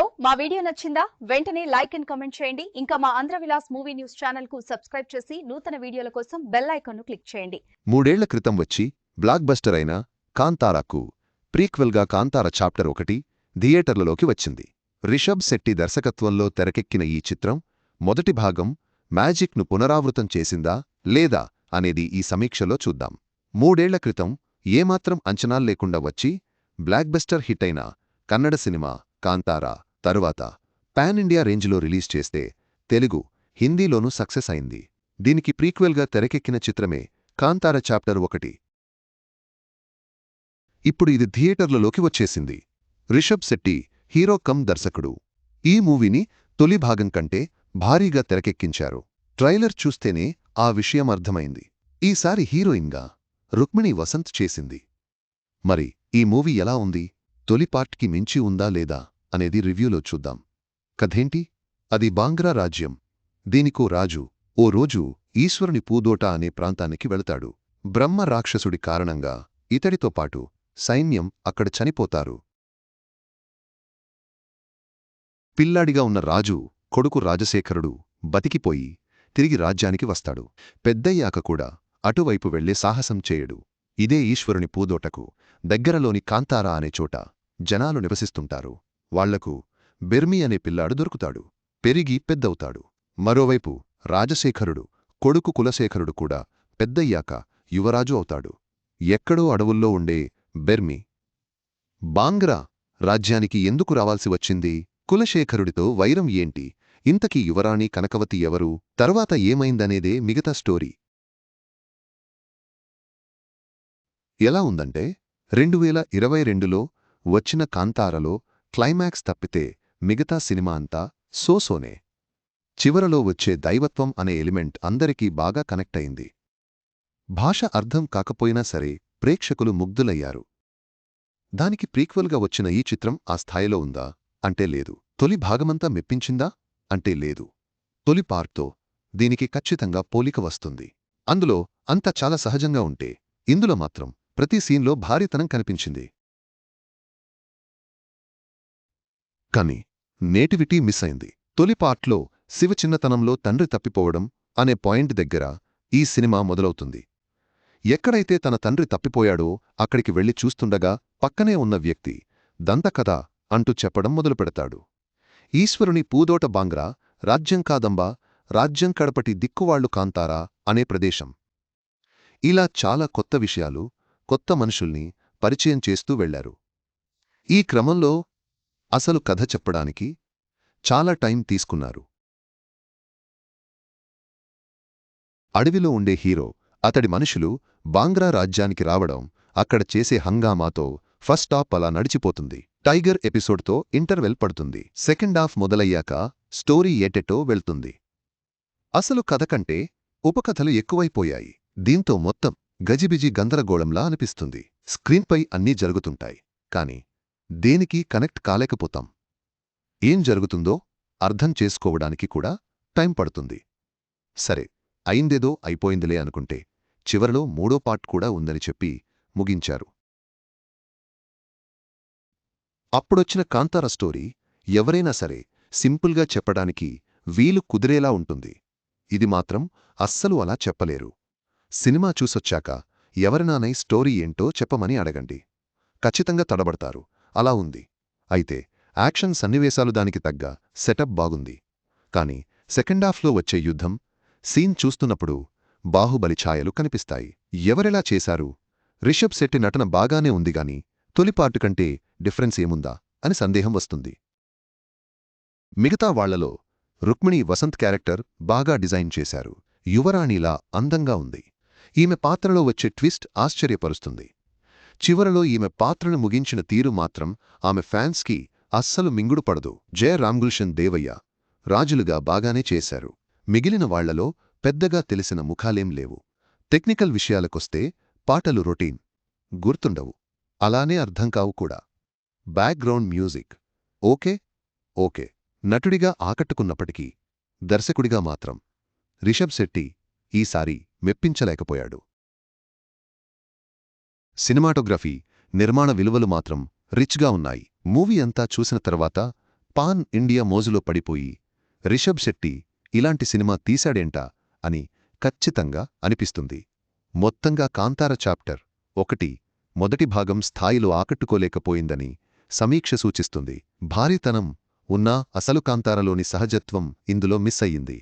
So మా video నచ్చిందా? వెంటనే లైక్ అండ్ కమెంట్ చేయండి. ఇంకా మా ఆంధ్ర విలాస్ మూవీ న్యూస్ ఛానల్కు సబ్స్క్రైబ్ చేసి నూతన వీడియోల కోసం బెల్ ఐకాన్ను క్లిక్ చేయండి. మూడేళ్ళ క్రితం వచ్చి బ్లాక్ బస్టర్ అయిన కాంతారాకు ప్రీక్వెల్గా కాంతార చాప్టర్ ఒకటి థియేటర్లలోకి వచ్చింది. రిషబ్ శెట్టి దర్శకత్వంలో తెరకెక్కిన ఈ చిత్రం మొదటి భాగం మ్యాజిక్ను పునరావృతం చేసిందా లేదా అనేది ఈ సమీక్షలో చూద్దాం. మూడేళ్ళ క్రితం ఏమాత్రం అంచనాల్లేకుండా వచ్చి బ్లాక్ బస్టర్ హిట్ అయిన కన్నడ సినిమా కాంతారా తరువాత పాన్ ఇండియా రేంజ్లో రిలీజ్ చేస్తే తెలుగు హిందీలోనూ సక్సెస్ అయింది. దీనికి ప్రీక్వెల్గా తెరకెక్కిన చిత్రమే కాంతార చాప్టర్ ఒకటి. ఇప్పుడు ఇది థియేటర్లలోకి వచ్చేసింది. రిషబ్ శెట్టి హీరో కమ్ దర్శకుడు. ఈ మూవీని తొలి భాగం కంటే భారీగా తెరకెక్కించారు. ట్రైలర్ చూస్తేనే ఆ విషయం అర్థమైంది. ఈసారి హీరోయిన్గా రుక్మిణి వసంత్ చేసింది. మరి ఈ మూవీ ఎలా ఉంది? తొలి పార్ట్కి మించి ఉందా లేదా? అనేది రివ్యూలో చూద్దాం. కథేంటి? అది బాంగ్రా రాజ్యం. దీనికో రాజు ఓ రోజు ఈశ్వరుని పూదోట అనే ప్రాంతానికి వెళతాడు. బ్రహ్మ రాక్షసుడి కారణంగా ఇతడితో పాటు సైన్యం అక్కడ చనిపోతారు. పిల్లాడిగా ఉన్న రాజు కొడుకు రాజశేఖరుడు బతికిపోయి తిరిగి రాజ్యానికి వస్తాడు. పెద్దయ్యాక కూడా అటువైపు వెళ్ళే సాహసం చేయడు. ఇదే ఈశ్వరుని పూదోటకు దగ్గరలోని కాంతారా అనే చోట జనాలు నివసిస్తుంటారు. వాళ్ళకు బెర్మి అనే పిల్లాడు దొరుకుతాడు. పెరిగి పెద్దవుతాడు. మరోవైపు రాజశేఖరుడు కొడుకు కులశేఖరుడు కూడా పెద్దయ్యాక యువరాజు అవుతాడు. ఎక్కడో అడవుల్లో ఉండే బెర్మి బాంగ్రా రాజ్యానికి ఎందుకు రావాల్సి వచ్చింది? కులశేఖరుడితో వైరం ఏంటి? ఇంతకీ యువరాణి కనకవతి ఎవరు? తర్వాత ఏమైందనేదే మిగతా స్టోరీ. ఎలా ఉందంటే రెండువేల ఇరవై రెండులో వచ్చిన కాంతారలో క్లైమాక్స్ తప్పితే మిగతా సినిమా అంతా సోసోనే. చివరలో వచ్చే దైవత్వం అనే ఎలిమెంట్ అందరికీ బాగా కనెక్ట్ అయింది. భాష అర్థం కాకపోయినా సరే ప్రేక్షకులు ముగ్ధులయ్యారు. దానికి ప్రీక్వల్గా వచ్చిన ఈ చిత్రం ఆ స్థాయిలో ఉందా? అంటే లేదు. తొలి భాగమంతా మెప్పించిందా? అంటే లేదు. తొలి పార్ట్తో దీనికి ఖచ్చితంగా పోలిక వస్తుంది. అందులో అంత చాలా సహజంగా ఉంటే ఇందులో మాత్రం ప్రతి సీన్లో భారీతనం కనిపించింది. కాని నేటివిటీ మిస్ అయింది. తొలి పార్ట్లో శివ చిన్నతనంలో తండ్రి తప్పిపోవడం అనే పాయింట్ దగ్గర ఈ సినిమా మొదలవుతుంది. ఎక్కడైతే తన తండ్రి తప్పిపోయాడో అక్కడికి వెళ్ళి చూస్తుండగా పక్కనే ఉన్న వ్యక్తి దంతకథ అంటూ చెప్పడం మొదలుపెడతాడు. ఈశ్వరుని పూదోట బాంగ్రా రాజ్యం కాదంబా రాజ్యం కడపటి దిక్కువాళ్ళు కాంతారా అనే ప్రదేశం. ఇలా చాలా కొత్త విషయాలు కొత్త మనుషుల్ని పరిచయం చేస్తూ వెళ్ళారు. ఈ క్రమంలో అసలు కథ చెప్పడానికి చాలా టైం తీసుకున్నారు. అడవిలో ఉండే హీరో అతడి మనుషులు బాంగ్రా రాజ్యానికి రావడం అక్కడ చేసే హంగామాతో ఫస్ట్ స్టాప్ అలా నడిచిపోతుంది. టైగర్ ఎపిసోడ్తో ఇంటర్వెల్ పడుతుంది. సెకండ్ హాఫ్ మొదలయ్యాక స్టోరీ ఏటెటో వెళ్తుంది. అసలు కథ కంటే ఉపకథలు ఎక్కువైపోయాయి. దీంతో మొత్తం గజిబిజి గందరగోళంలా అనిపిస్తుంది. స్క్రీన్పై అన్నీ జరుగుతుంటాయి. కాని దేనికి కనెక్ట్ కాలేకపోతాం? ఏం జరుగుతుందో అర్థం చేసుకోవడానికి కూడా టైం పడుతుంది. సరే అయిందేదో అయిపోయిందిలే అనుకుంటే చివరలో మూడో పార్ట్ కూడా ఉందని చెప్పి ముగించారు. అప్పుడొచ్చిన కాంతార స్టోరీ ఎవరైనా సరే సింపుల్గా చెప్పడానికి వీలు కుదిరేలా ఉంటుంది. ఇది మాత్రం అస్సలు అలా చెప్పలేరు. సినిమా చూసొచ్చాక ఎవరినానై స్టోరీ ఏంటో చెప్పమని అడగండి. ఖచ్చితంగా తడబడతారు. అలా ఉంది. అయితే యాక్షన్ సన్నివేశాలు దానికి తగ్గ సెటప్ బాగుంది. కాని సెకండాఫ్లో వచ్చే యుద్ధం సీన్ చూస్తున్నప్పుడు బాహుబలి ఛాయలు కనిపిస్తాయి. ఎవరెలా చేశారు? రిషబ్ శెట్టి నటన బాగానే ఉందిగాని తొలిపార్టు కంటే డిఫరెన్స్ ఏముందా? అని సందేహం వస్తుంది. మిగతా వాళ్ళలో రుక్మిణి వసంత్ క్యారెక్టర్ బాగా డిజైన్ చేశారు. యువరాణిలా అందంగా ఉంది. ఈమె పాత్రలో వచ్చే ట్విస్ట్ ఆశ్చర్యపరుస్తుంది. చివరలో ఈమె పాత్రను ముగించిన తీరు మాత్రం ఆమె ఫ్యాన్స్కి అస్సలు మింగుడు పడదు. జయ రామ్గుల్షన్ దేవయ్య రాజులుగా బాగానే చేశారు. మిగిలిన వాళ్ళలో పెద్దగా తెలిసిన ముఖాలేం లేవు. టెక్నికల్ విషయాలకొస్తే పాటలు రొటీన్ గుర్తుండవు. అలానే అర్థం కావు కూడా. Background music okay okay. నటుడిగా ఆకట్టుకున్నప్పటికీ దర్శకుడిగా మాత్రం రిషబ్ శెట్టి ఈసారి మెప్పించలేకపోయాడు. సినిమాటోగ్రఫీ నిర్మాణ విలువలు మాత్రం రిచ్గా ఉన్నాయి. మూవీ అంతా చూసిన తర్వాత పాన్ ఇండియా మోజులో పడిపోయి రిషబ్ శెట్టి ఇలాంటి సినిమా తీశాడేంటా అని ఖచ్చితంగా అనిపిస్తుంది. మొత్తంగా కాంతార చాప్టర్ ఒకటి మొదటి భాగం స్థాయిలో ఆకట్టుకోలేకపోయిందని సమీక్ష సూచిస్తుంది. భారీతనం ఉన్నా అసలు కాంతారలోని సహజత్వం ఇందులో మిస్ అయ్యింది.